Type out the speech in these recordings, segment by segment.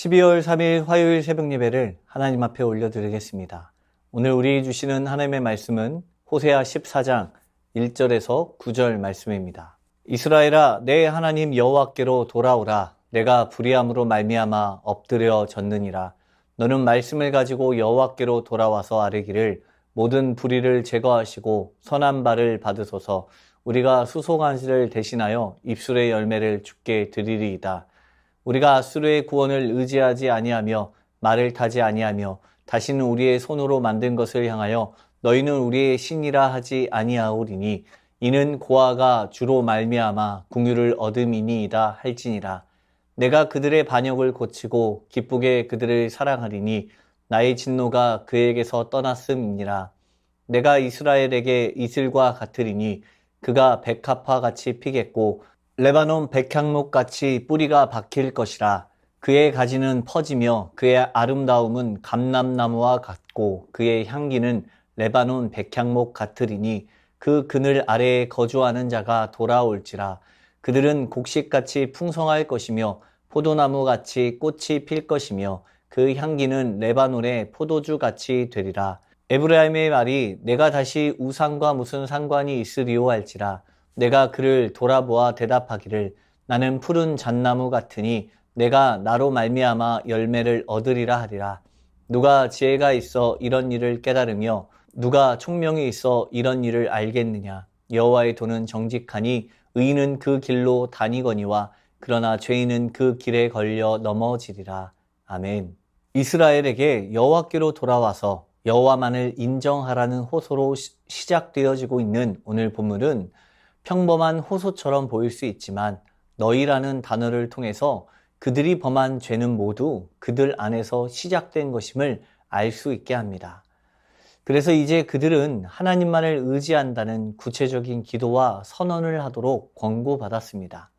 12월 3일 화요일 새벽 예배를 하나님 앞에 올려드리겠습니다. 오늘 우리 주시는 하나님의 말씀은 호세아 14장 1절에서 9절 말씀입니다. 이스라엘아 내 하나님 여호와께로 돌아오라 내가 불의함으로 말미암아 엎드려 졌느니라 너는 말씀을 가지고 여호와께로 돌아와서 아뢰기를 모든 불의를 제거하시고 선한 바를 받으소서 우리가 수송한지를 대신하여 입술의 열매를 주께 드리리이다. 우리가 아수르의 구원을 의지하지 아니하며 말을 타지 아니하며 다시는 우리의 손으로 만든 것을 향하여 너희는 우리의 신이라 하지 아니하오리니 이는 고아가 주로 말미암아 궁유를 얻음이니이다 할지니라. 내가 그들의 반역을 고치고 기쁘게 그들을 사랑하리니 나의 진노가 그에게서 떠났음이니라. 내가 이스라엘에게 이슬과 같으리니 그가 백합화 같이 피겠고 레바논 백향목 같이 뿌리가 박힐 것이라 그의 가지는 퍼지며 그의 아름다움은 감람나무와 같고 그의 향기는 레바논 백향목 같으리니 그 그늘 아래에 거주하는 자가 돌아올지라. 그들은 곡식같이 풍성할 것이며 포도나무 같이 꽃이 필 것이며 그 향기는 레바논의 포도주 같이 되리라. 에브라임의 말이 내가 다시 우상과 무슨 상관이 있으리오 할지라 내가 그를 돌아보아 대답하기를 나는 푸른 잣나무 같으니 내가 나로 말미암아 열매를 얻으리라 하리라. 누가 지혜가 있어 이런 일을 깨달으며 누가 총명이 있어 이런 일을 알겠느냐. 여호와의 도는 정직하니 의인은 그 길로 다니거니와 그러나 죄인은 그 길에 걸려 넘어지리라. 아멘. 이스라엘에게 여호와께로 돌아와서 여호와만을 인정하라는 호소로 시작되어지고 있는 오늘 본문은 평범한 호소처럼 보일 수 있지만 너희라는 단어를 통해서 그들이 범한 죄는 모두 그들 안에서 시작된 것임을 알 수 있게 합니다. 그래서 이제 그들은 하나님만을 의지한다는 구체적인 기도와 선언을 하도록 권고받았습니다.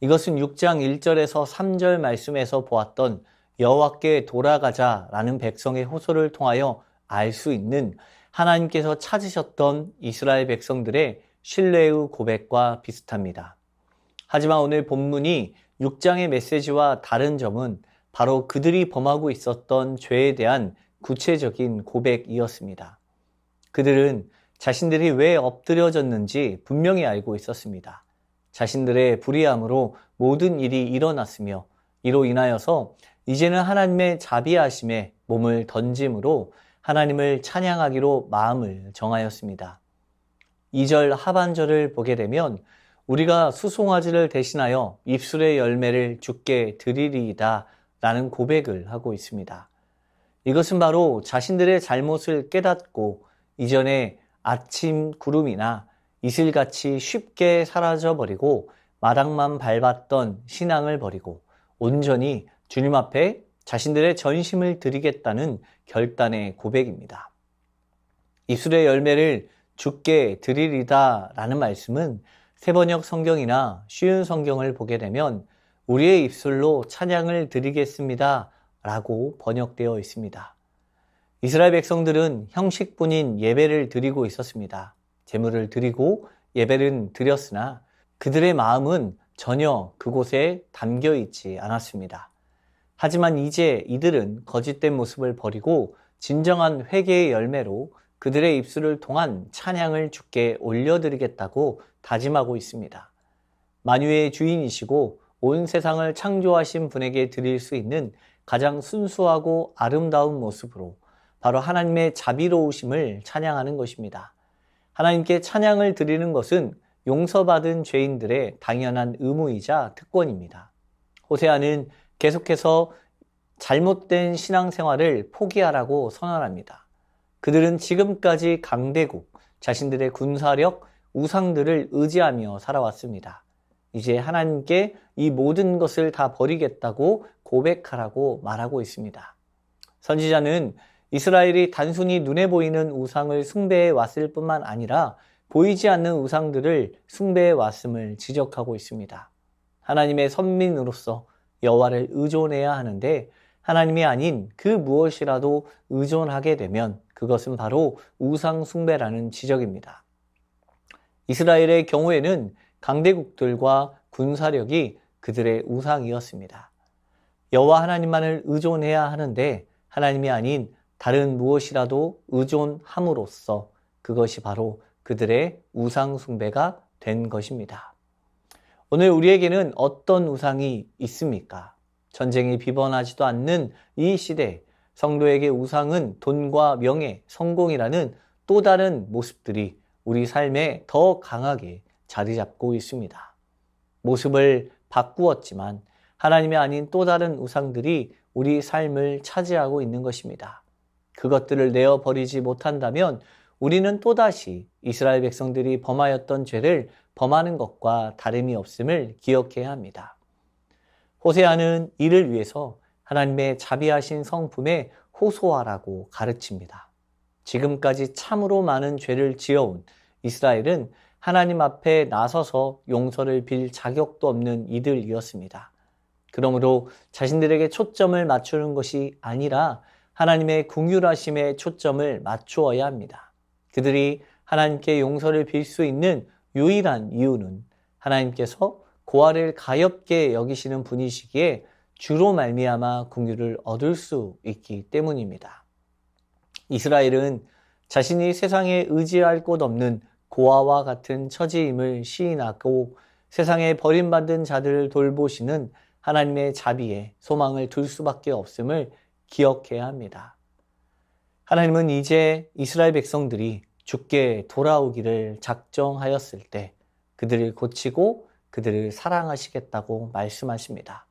이것은 6장 1절에서 3절 말씀에서 보았던 여호와께 돌아가자라는 백성의 호소를 통하여 알 수 있는 하나님께서 찾으셨던 이스라엘 백성들의 신뢰의 고백과 비슷합니다. 하지만 오늘 본문이 6장의 메시지와 다른 점은 바로 그들이 범하고 있었던 죄에 대한 구체적인 고백이었습니다. 그들은 자신들이 왜 엎드려졌는지 분명히 알고 있었습니다. 자신들의 불의함으로 모든 일이 일어났으며 이로 인하여서 이제는 하나님의 자비하심에 몸을 던짐으로 하나님을 찬양하기로 마음을 정하였습니다. 2절 하반절을 보게 되면 우리가 수송아지를 대신하여 입술의 열매를 죽게 드리리이다 라는 고백을 하고 있습니다. 이것은 바로 자신들의 잘못을 깨닫고 이전에 아침 구름이나 이슬같이 쉽게 사라져버리고 마당만 밟았던 신앙을 버리고 온전히 주님 앞에 자신들의 전심을 드리겠다는 결단의 고백입니다. 입술의 열매를 죽게 드리리다 라는 말씀은 세번역 성경이나 쉬운 성경을 보게 되면 우리의 입술로 찬양을 드리겠습니다 라고 번역되어 있습니다. 이스라엘 백성들은 형식뿐인 예배를 드리고 있었습니다. 제물을 드리고 예배를 드렸으나 그들의 마음은 전혀 그곳에 담겨 있지 않았습니다. 하지만 이제 이들은 거짓된 모습을 버리고 진정한 회개의 열매로 그들의 입술을 통한 찬양을 주께 올려드리겠다고 다짐하고 있습니다. 만유의 주인이시고 온 세상을 창조하신 분에게 드릴 수 있는 가장 순수하고 아름다운 모습으로 바로 하나님의 자비로우심을 찬양하는 것입니다. 하나님께 찬양을 드리는 것은 용서받은 죄인들의 당연한 의무이자 특권입니다. 호세아는 계속해서 잘못된 신앙생활을 포기하라고 선언합니다. 그들은 지금까지 강대국, 자신들의 군사력, 우상들을 의지하며 살아왔습니다. 이제 하나님께 이 모든 것을 다 버리겠다고 고백하라고 말하고 있습니다. 선지자는 이스라엘이 단순히 눈에 보이는 우상을 숭배해 왔을 뿐만 아니라 보이지 않는 우상들을 숭배해 왔음을 지적하고 있습니다. 하나님의 선민으로서 여호와를 의존해야 하는데 하나님이 아닌 그 무엇이라도 의존하게 되면 그것은 바로 우상숭배라는 지적입니다. 이스라엘의 경우에는 강대국들과 군사력이 그들의 우상이었습니다. 여호와 하나님만을 의존해야 하는데 하나님이 아닌 다른 무엇이라도 의존함으로써 그것이 바로 그들의 우상 숭배가 된 것입니다. 오늘 우리에게는 어떤 우상이 있습니까? 전쟁이 비번하지도 않는 이 시대, 성도에게 우상은 돈과 명예, 성공이라는 또 다른 모습들이 우리 삶에 더 강하게 자리 잡고 있습니다. 모습을 바꾸었지만 하나님이 아닌 또 다른 우상들이 우리 삶을 차지하고 있는 것입니다. 그것들을 내어 버리지 못한다면 우리는 또다시 이스라엘 백성들이 범하였던 죄를 범하는 것과 다름이 없음을 기억해야 합니다. 호세아는 이를 위해서 하나님의 자비하신 성품에 호소하라고 가르칩니다. 지금까지 참으로 많은 죄를 지어온 이스라엘은 하나님 앞에 나서서 용서를 빌 자격도 없는 이들이었습니다. 그러므로 자신들에게 초점을 맞추는 것이 아니라 하나님의 궁휼하심에 초점을 맞추어야 합니다. 그들이 하나님께 용서를 빌 수 있는 유일한 이유는 하나님께서 고아를 가엽게 여기시는 분이시기에 주로 말미암아 궁유를 얻을 수 있기 때문입니다. 이스라엘은 자신이 세상에 의지할 곳 없는 고아와 같은 처지임을 시인하고 세상에 버림받은 자들을 돌보시는 하나님의 자비에 소망을 둘 수밖에 없음을 기억해야 합니다. 하나님은 이제 이스라엘 백성들이 죽게 돌아오기를 작정하였을 때 그들을 고치고 그들을 사랑하시겠다고 말씀하십니다.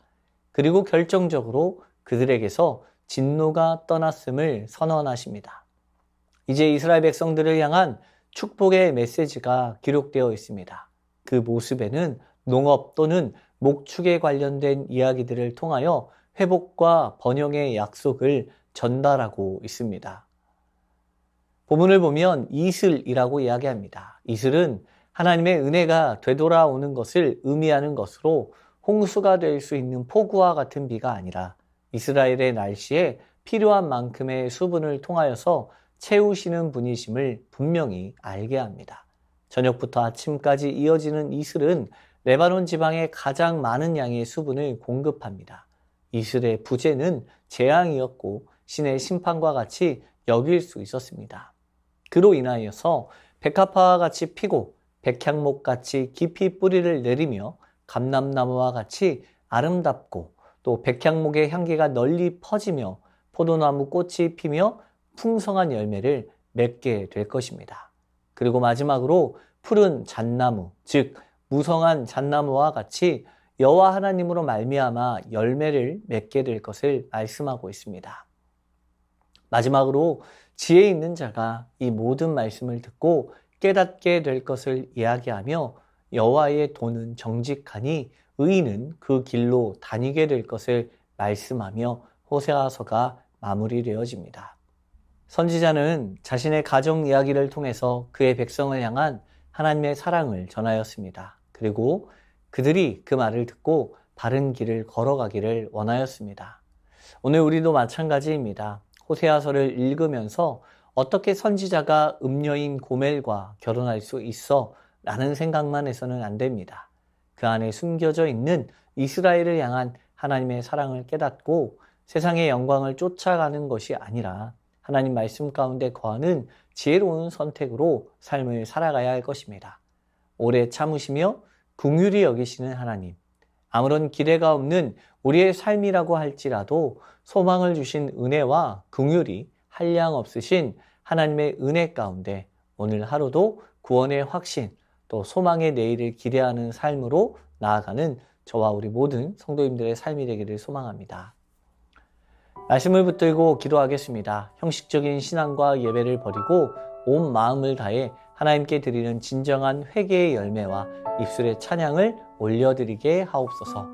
그리고 결정적으로 그들에게서 진노가 떠났음을 선언하십니다. 이제 이스라엘 백성들을 향한 축복의 메시지가 기록되어 있습니다. 그 모습에는 농업 또는 목축에 관련된 이야기들을 통하여 회복과 번영의 약속을 전달하고 있습니다. 본문을 보면 이슬이라고 이야기합니다. 이슬은 하나님의 은혜가 되돌아오는 것을 의미하는 것으로 홍수가 될 수 있는 폭우와 같은 비가 아니라 이스라엘의 날씨에 필요한 만큼의 수분을 통하여서 채우시는 분이심을 분명히 알게 합니다. 저녁부터 아침까지 이어지는 이슬은 레바논 지방에 가장 많은 양의 수분을 공급합니다. 이슬의 부재는 재앙이었고 신의 심판과 같이 여길 수 있었습니다. 그로 인하여서 백합화와 같이 피고 백향목 같이 깊이 뿌리를 내리며 감람나무와 같이 아름답고 또 백향목의 향기가 널리 퍼지며 포도나무 꽃이 피며 풍성한 열매를 맺게 될 것입니다. 그리고 마지막으로 푸른 잣나무, 즉 무성한 잣나무와 같이 여호와 하나님으로 말미암아 열매를 맺게 될 것을 말씀하고 있습니다. 마지막으로 지혜 있는 자가 이 모든 말씀을 듣고 깨닫게 될 것을 이야기하며 여호와의 도는 정직하니 의인은 그 길로 다니게 될 것을 말씀하며 호세아서가 마무리되어집니다. 선지자는 자신의 가정 이야기를 통해서 그의 백성을 향한 하나님의 사랑을 전하였습니다. 그리고 그들이 그 말을 듣고 바른 길을 걸어가기를 원하였습니다. 오늘 우리도 마찬가지입니다. 호세아서를 읽으면서 어떻게 선지자가 음녀인 고멜과 결혼할 수 있어? 라는 생각만 해서는 안 됩니다. 그 안에 숨겨져 있는 이스라엘을 향한 하나님의 사랑을 깨닫고 세상의 영광을 쫓아가는 것이 아니라 하나님 말씀 가운데 거하는 지혜로운 선택으로 삶을 살아가야 할 것입니다. 오래 참으시며 궁휼히 여기시는 하나님, 아무런 기대가 없는 우리의 삶이라고 할지라도 소망을 주신 은혜와 긍휼이 한량 없으신 하나님의 은혜 가운데 오늘 하루도 구원의 확신 또 소망의 내일을 기대하는 삶으로 나아가는 저와 우리 모든 성도님들의 삶이 되기를 소망합니다. 말씀을 붙들고 기도하겠습니다. 형식적인 신앙과 예배를 버리고 온 마음을 다해 하나님께 드리는 진정한 회개의 열매와 입술의 찬양을 올려드리게 하옵소서.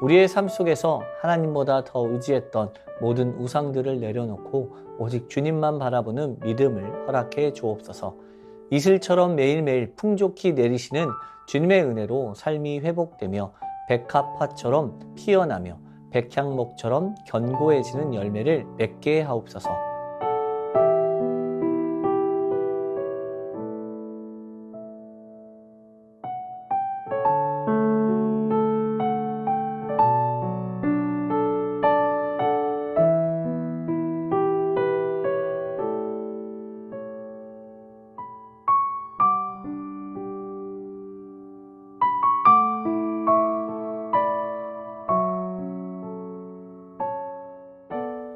우리의 삶 속에서 하나님보다 더 의지했던 모든 우상들을 내려놓고 오직 주님만 바라보는 믿음을 허락해 주옵소서. 이슬처럼 매일매일 풍족히 내리시는 주님의 은혜로 삶이 회복되며 백합화처럼 피어나며 백향목처럼 견고해지는 열매를 맺게 하옵소서.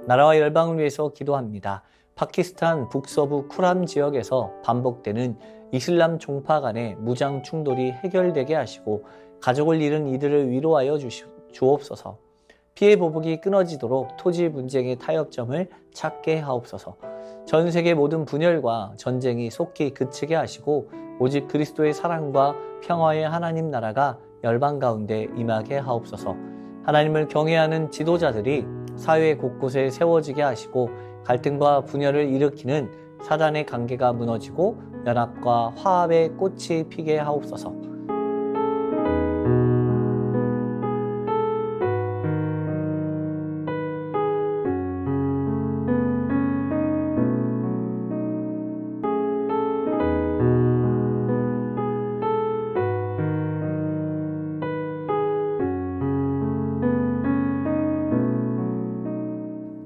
나라와 열방을 위해서 기도합니다. 파키스탄 북서부 쿠람 지역에서 반복되는 이슬람 종파 간의 무장 충돌이 해결되게 하시고 가족을 잃은 이들을 위로하여 주옵소서. 피해 보복이 끊어지도록 토지 분쟁의 타협점을 찾게 하옵소서. 전 세계 모든 분열과 전쟁이 속히 그치게 하시고 오직 그리스도의 사랑과 평화의 하나님 나라가 열방 가운데 임하게 하옵소서. 하나님을 경외하는 지도자들이 사회 곳곳에 세워지게 하시고 갈등과 분열을 일으키는 사단의 관계가 무너지고 연합과 화합의 꽃이 피게 하옵소서.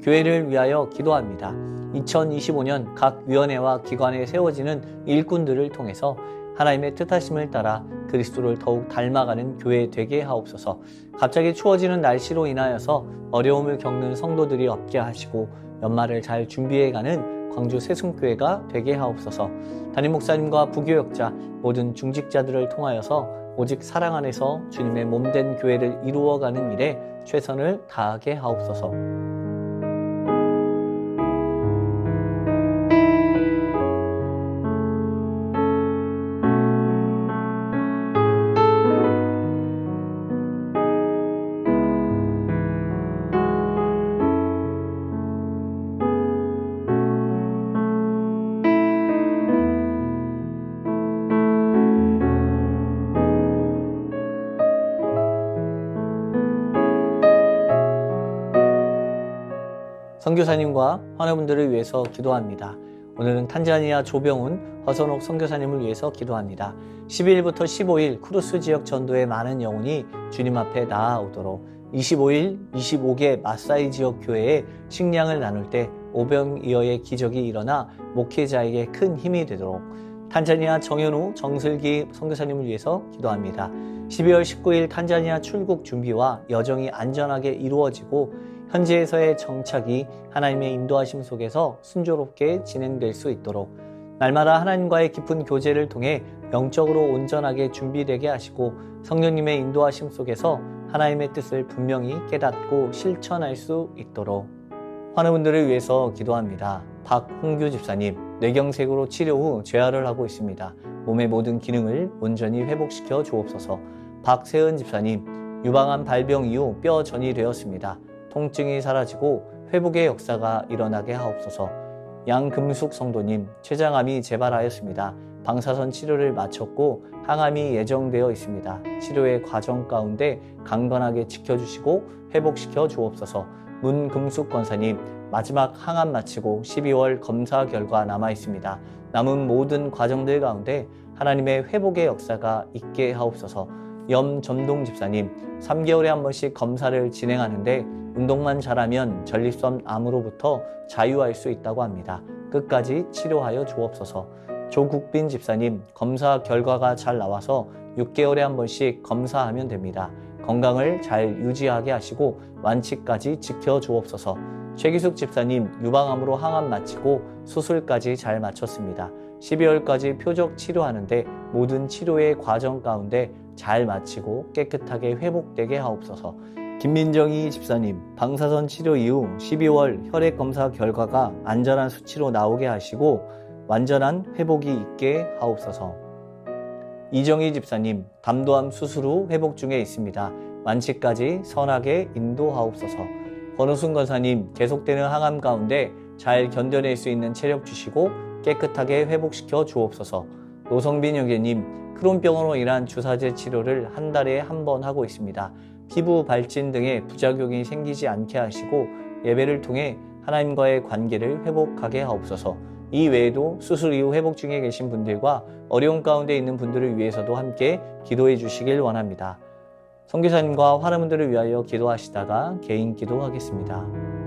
교회를 위하여 기도합니다. 2025년 각 위원회와 기관에 세워지는 일꾼들을 통해서 하나님의 뜻하심을 따라 그리스도를 더욱 닮아가는 교회 되게 하옵소서. 갑자기 추워지는 날씨로 인하여서 어려움을 겪는 성도들이 없게 하시고 연말을 잘 준비해가는 광주 세순교회가 되게 하옵소서. 담임 목사님과 부교역자 모든 중직자들을 통하여서 오직 사랑 안에서 주님의 몸된 교회를 이루어가는 일에 최선을 다하게 하옵소서. 선교사님과 환우분들을 위해서 기도합니다. 오늘은 탄자니아 조병훈, 허선옥 선교사님을 위해서 기도합니다. 12일부터 15일 크루스 지역 전도에 많은 영혼이 주님 앞에 나아오도록 25일, 25개 마사이 지역 교회에 식량을 나눌 때 오병이어의 기적이 일어나 목회자에게 큰 힘이 되도록 탄자니아 정현우, 정슬기 선교사님을 위해서 기도합니다. 12월 19일 탄자니아 출국 준비와 여정이 안전하게 이루어지고 현지에서의 정착이 하나님의 인도하심 속에서 순조롭게 진행될 수 있도록 날마다 하나님과의 깊은 교제를 통해 영적으로 온전하게 준비되게 하시고 성령님의 인도하심 속에서 하나님의 뜻을 분명히 깨닫고 실천할 수 있도록 환우분들을 위해서 기도합니다. 박홍규 집사님, 뇌경색으로 치료 후 재활을 하고 있습니다. 몸의 모든 기능을 온전히 회복시켜 주옵소서. 박세은 집사님, 유방암 발병 이후 뼈 전이 되었습니다. 통증이 사라지고 회복의 역사가 일어나게 하옵소서. 양금숙 성도님, 췌장암이 재발하였습니다. 방사선 치료를 마쳤고 항암이 예정되어 있습니다. 치료의 과정 가운데 강건하게 지켜주시고 회복시켜 주옵소서. 문금숙 권사님, 마지막 항암 마치고 12월 검사 결과 남아 있습니다. 남은 모든 과정들 가운데 하나님의 회복의 역사가 있게 하옵소서. 염전동 집사님, 3개월에 한 번씩 검사를 진행하는데 운동만 잘하면 전립선 암으로부터 자유할 수 있다고 합니다. 끝까지 치료하여 주옵소서. 조국빈 집사님, 검사 결과가 잘 나와서 6개월에 한 번씩 검사하면 됩니다. 건강을 잘 유지하게 하시고 완치까지 지켜 주옵소서. 최기숙 집사님, 유방암으로 항암 마치고 수술까지 잘 마쳤습니다. 12월까지 표적 치료하는데 모든 치료의 과정 가운데 잘 마치고 깨끗하게 회복되게 하옵소서. 김민정희 집사님, 방사선 치료 이후 12월 혈액 검사 결과가 안전한 수치로 나오게 하시고 완전한 회복이 있게 하옵소서. 이정희 집사님, 담도암 수술 후 회복 중에 있습니다. 완치까지 선하게 인도하옵소서. 권우순 권사님, 계속되는 항암 가운데 잘 견뎌낼 수 있는 체력 주시고 깨끗하게 회복시켜 주옵소서. 노성빈 여계님, 크론병으로 인한 주사제 치료를 한 달에 한 번 하고 있습니다. 피부 발진 등의 부작용이 생기지 않게 하시고 예배를 통해 하나님과의 관계를 회복하게 하옵소서. 이 외에도 수술 이후 회복 중에 계신 분들과 어려운 가운데 있는 분들을 위해서도 함께 기도해 주시길 원합니다. 성교사님과 환우분들을 위하여 기도하시다가 개인 기도하겠습니다.